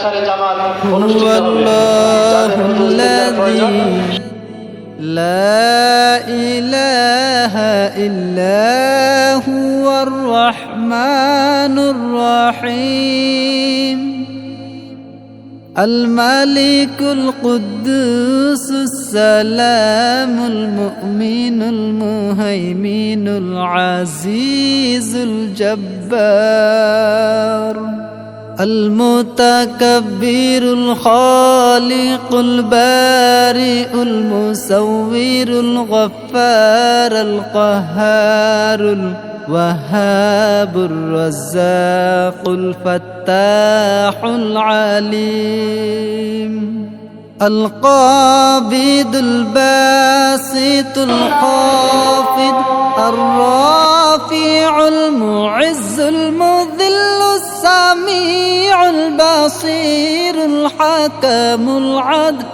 আশারে জামাত هو অনুষ্ঠিত হবে الله যাদের উপস্থিতির প্রয়োজন الذي لا إله إلا هو الرحمن الرحيم الملك القدوس السلام المؤمن المهيمن العزيز الجبار المتكبر الخالق البارئ المصور الغفار القهار الوهاب الرزاق الفتاح العليم القابض الباسط الخافض الرافع المعز المذل السميع البصير الحكم العدل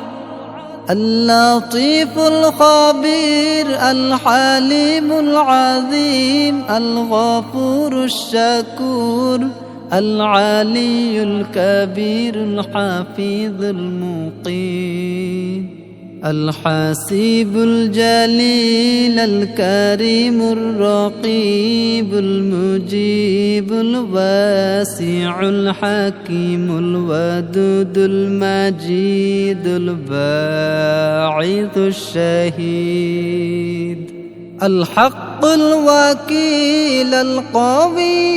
اللطيف الخبير الحليم العظيم الغفور الشكور العلي الكبير الحفيظ المقيم الحسيب الجليل الكريم الرقيب المجيب الواسع الحكيم الودود المجيد الباعث الشهيد الحق الوكيل القوي